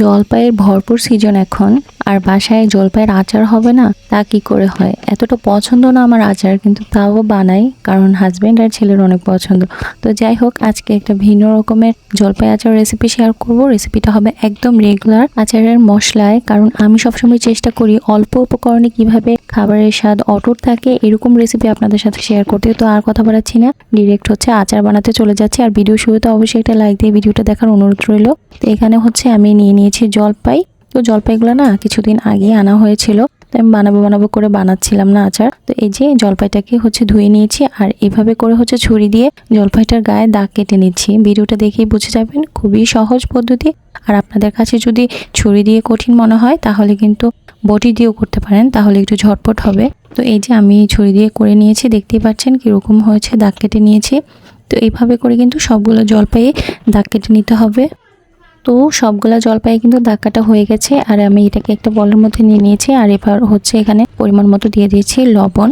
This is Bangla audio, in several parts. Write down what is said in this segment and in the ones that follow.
জলপাইয়ের ভরপুর সিজন এখন। আর বাসায় জলপাইয়ের আচার হবে না, তা কি করে হয়? এতটা পছন্দ না আমার আচার, কিন্তু তাও বানাই, কারণ হাজব্যান্ড আর ছেলের অনেক পছন্দ। তো যাই হোক, আজকে একটা ভিন্ন রকমের জলপাই আচার রেসিপি শেয়ার করব। রেসিপিটা হবে একদম রেগুলার আচারের মশলায়, কারণ আমি সবসময় চেষ্টা করি অল্প উপকরণে কীভাবে খাবারের স্বাদ অটুট থাকে, এরকম রেসিপি আপনাদের সাথে শেয়ার করতে। তো আর কথা বাড়াচ্ছি না ডিরেক্ট হচ্ছে আচার বানাতে চলে যাচ্ছি। আর ভিডিও শুরুতে অবশ্যই একটা লাইক দিয়ে ভিডিওটা দেখার অনুরোধ রইল। তো এখানে হচ্ছে আমি নিয়ে নিয়েছি জলপাই। তো জলপাইগুলো না কিছুদিন আগে আনা হয়েছিল। তো আমি বানাবো বানাবো করে বানাচ্ছিলাম না আচার। তো এই যে জলপাইটাকে হচ্ছে ধুয়ে নিয়েছি আর এভাবে করে হচ্ছে ছুরি দিয়ে জলপাইটার গায়ে দাগ কেটে নিচ্ছি। ভিডিওটা দেখেই বুঝে যাবেন, খুবই সহজ পদ্ধতি। আর আপনাদের কাছে যদি ছুরি দিয়ে কঠিন মনে হয়, তাহলে কিন্তু বটি দিয়েও করতে পারেন, তাহলে একটু ঝটপট হবে। তো এই যে আমি ছুরি দিয়ে করে নিয়েছি, দেখতেই পাচ্ছেন কীরকম হয়েছে দাগ কেটে নিয়েছি। তো এইভাবে করে কিন্তু সবগুলো জলপাইয়ে দাগ কেটে নিতে হবে। তো সবগুলা জলপাই কিন্তু দাগ কাটা হয়ে গেছে। আর আমি এটাকে একটা বলের মধ্যে নিয়ে নিয়েছি। আর এবার হচ্ছে এখানে পরিমাণ মতো দিয়ে দিয়েছি লবণ।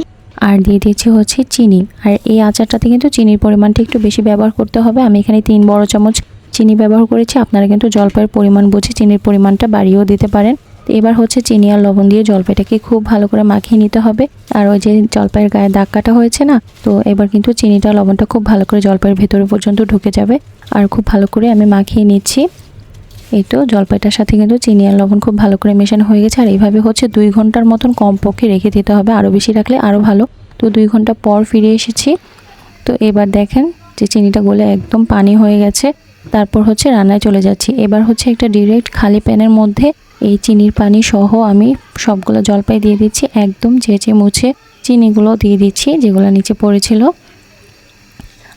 আর দিয়ে দিয়েছি হচ্ছে চিনি। আর এই আচারটাতে কিন্তু চিনির পরিমাণটা একটু বেশি ব্যবহার করতে হবে। আমি এখানে তিন বড় চামচ চিনি ব্যবহার করেছি। আপনারা কিন্তু জলপাইয়ের পরিমাণ বুঝে চিনির পরিমাণটা বাড়িয়েও দিতে পারেন। এবার হচ্ছে চিনি আর লবণ দিয়ে জলপাইটাকে খুব ভালো করে মাখিয়ে নিতে হবে। আর ওই যে জলপাইয়ের গায়ে দাগ কাটা হয়েছে না, তো এবার কিন্তু চিনিটা লবণটা খুব ভালো করে জলপাইয়ের ভেতরে পর্যন্ত ঢুকে যাবে। আর খুব ভালো করে আমি মাখিয়ে নিচ্ছি। এই তো জলপাইটার সাথে কিন্তু চিনি আর লবণ খুব ভালো করে মেশানো হয়ে গেছে, আর এইভাবে হচ্ছে দুই ঘণ্টার মতন কমপক্ষে রেখে দিতে হবে আরও বেশি রাখলে আরও ভালো। তো দুই ঘণ্টা পর ফিরে এসেছি। তো এবার দেখেন যে চিনিটা গলে একদম পানি হয়ে গেছে, তারপর হচ্ছে রান্নায় চলে যাচ্ছি। এবার হচ্ছে একটা ডিরেক্ট খালি প্যানের মধ্যে এই চিনির পানি সহ আমি সবগুলো জলপাই দিয়ে দিচ্ছি, একদম চেঁচে মুছে চিনিগুলো দিয়ে দিচ্ছি যেগুলো নিচে পড়েছিল।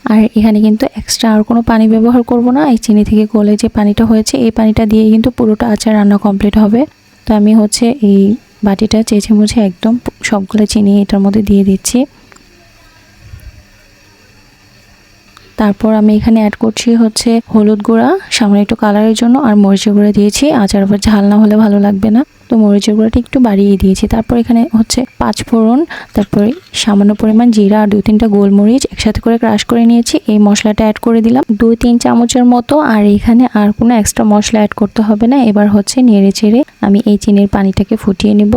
আর এখানে কিন্তু এক্সট্রা আর কোনো পানি ব্যবহার করব না। এই চিনি থেকে গলে যে পানিটা হয়েছে, এই পানিটা দিয়ে কিন্তু পুরোটা আচার রান্না কমপ্লিট হবে। তো আমি হচ্ছে এই বাটিটা চেঁচে মুছে একদম সবগুলো চিনি এটার মধ্যে দিয়ে দিচ্ছি। তারপর আমি এখানে অ্যাড করছি হচ্ছে হলুদ গুঁড়া সামনে একটু কালারের জন্য, আর মরিচের গুঁড়া দিয়েছি। আচার আবার ঝাল না হলে ভালো লাগবে না। তো মরিচের গুঁড়াটা একটু বাড়িয়ে দিয়েছি। তারপর এখানে হচ্ছে পাঁচ ফোড়ন, তারপরে সামান্য পরিমাণ জিরা আর দুই তিনটা গোলমরিচ একসাথে করে ক্রাশ করে নিয়েছি। এই মশলাটা অ্যাড করে দিলাম। দুই তিন চামচের মতো, আর এখানে আর কোনো এক্সট্রা মশলা অ্যাড করতে হবে না। এবার হচ্ছে নেড়ে চেড়ে আমি এই চিনির পানিটাকে ফুটিয়ে নিব।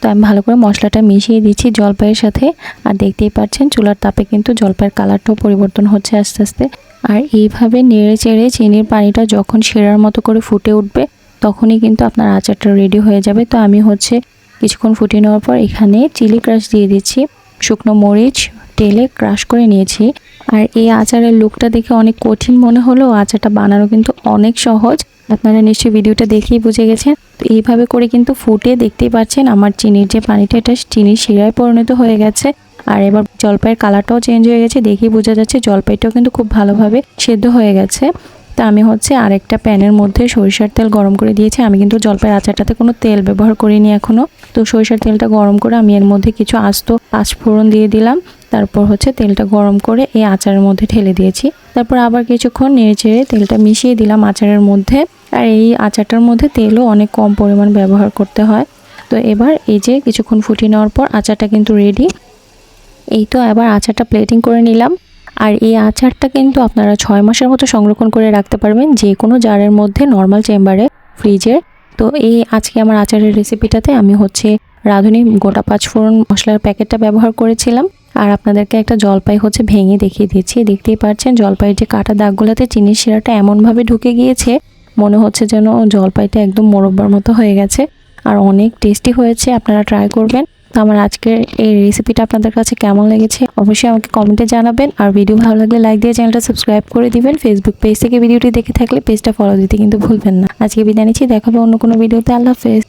তো আমি ভালো করে মশলাটা মিশিয়ে দিচ্ছি জলপাইয়ের সাথে। আর দেখতেই পাচ্ছেন, চুলার তাপে কিন্তু জলপাইয়ের কালারটাও পরিবর্তন হচ্ছে আস্তে আস্তে। আর এইভাবে নেড়ে চেড়ে চিনির পানিটা যখন সেরার মতো করে ফুটে উঠবে, তখনই কিন্তু আপনার আচারটা রেডি হয়ে যাবে। তো আমি হচ্ছে কিছুক্ষণ ফুটিয়ে নেওয়ার পর এখানে চিলি ক্রাশ দিয়ে দিচ্ছি। শুকনো মরিচ, তেলে ক্রাশ করে নিয়েছি। আর এই আচারের লুকটা দেখে অনেক কঠিন মনে হলেও আচারটা বানানো কিন্তু অনেক সহজ। আপনারা নিশ্চয়ই ভিডিওটা দেখেই বুঝে গেছেন। তো এইভাবে করে কিন্তু ফুটে দেখতেই পাচ্ছেন আমার চিনির যে পানিটা, এটা চিনির শিরায় পরিণত হয়ে গেছে। আর এবার জলপাইয়ের কালারটাও চেঞ্জ হয়ে গেছে। দেখেই বোঝা যাচ্ছে জলপাইটাও কিন্তু খুব ভালোভাবে সেদ্ধ হয়ে গেছে। তা আমি হচ্ছে আরেকটা প্যানের মধ্যে সরিষার তেল গরম করে দিয়েছি। আমি কিন্তু জলপাইয়ের আচারটাতে কোনো তেল ব্যবহার করিনি এখনও তো সরিষার তেলটা গরম করে আমি এর মধ্যে কিছু আস্ত পাঁচফোড়ন দিয়ে দিলাম। তারপর হচ্ছে তেলটা গরম করে এই আচারের মধ্যে ঢেলে দিয়েছি। তারপর আবার কিছুক্ষণ নেড়ে চেড়ে তেলটা মিশিয়ে দিলাম আচারের মধ্যে। আর এই আচারটার মধ্যে তেলও অনেক কম পরিমাণ ব্যবহার করতে হয়। তো এবার এই যে কিছুক্ষণ ফুটিয়ে নেওয়ার পর আচারটা কিন্তু রেডি এই তো এবার আচারটা প্লেটিং করে নিলাম। আর এই আচারটা কিন্তু আপনারা ছয় মাসের মতো সংরক্ষণ করে রাখতে পারবেন যে কোনো জারের মধ্যে নর্মাল চেম্বারে ফ্রিজের তো এই আজকে আমার আচারের রেসিপিটাতে আমি হচ্ছে রাঁধুনি গোটা পাঁচ ফোড়ন মশলার প্যাকেটটা ব্যবহার করেছিলাম। আর আপনাদেরকে একটা জলপাই হচ্ছে ভেঙে দেখিয়ে দিচ্ছি। দেখতেই পাচ্ছেন, জলপাইয়ের যে কাটা দাগগুলোতে চিনির শিরাটা এমনভাবে ঢুকে গিয়েছে, মনে হচ্ছে যেন জলপাইটা একদম মোরব্বার মতো হয়ে গেছে। আর অনেক টেস্টি হয়েছে, আপনারা ট্রাই করবেন। আমার আজকের এই রেসিপিটা আপনাদের কাছে কেমন লেগেছে অবশ্যই আমাকে কমেন্টে জানাবেন। আর ভিডিও ভালো লাগলে লাইক দিয়ে চ্যানেলটা সাবস্ক্রাইব করে দিবেন। ফেসবুক পেজ থেকে ভিডিওটি দেখে থাকলে পেজটা ফলো দিতে কিন্তু ভুলবেন না। আজকে বিদায় নিচ্ছি, দেখাবো অন্য কোনো ভিডিওতে আল্লাহ হাফেজ।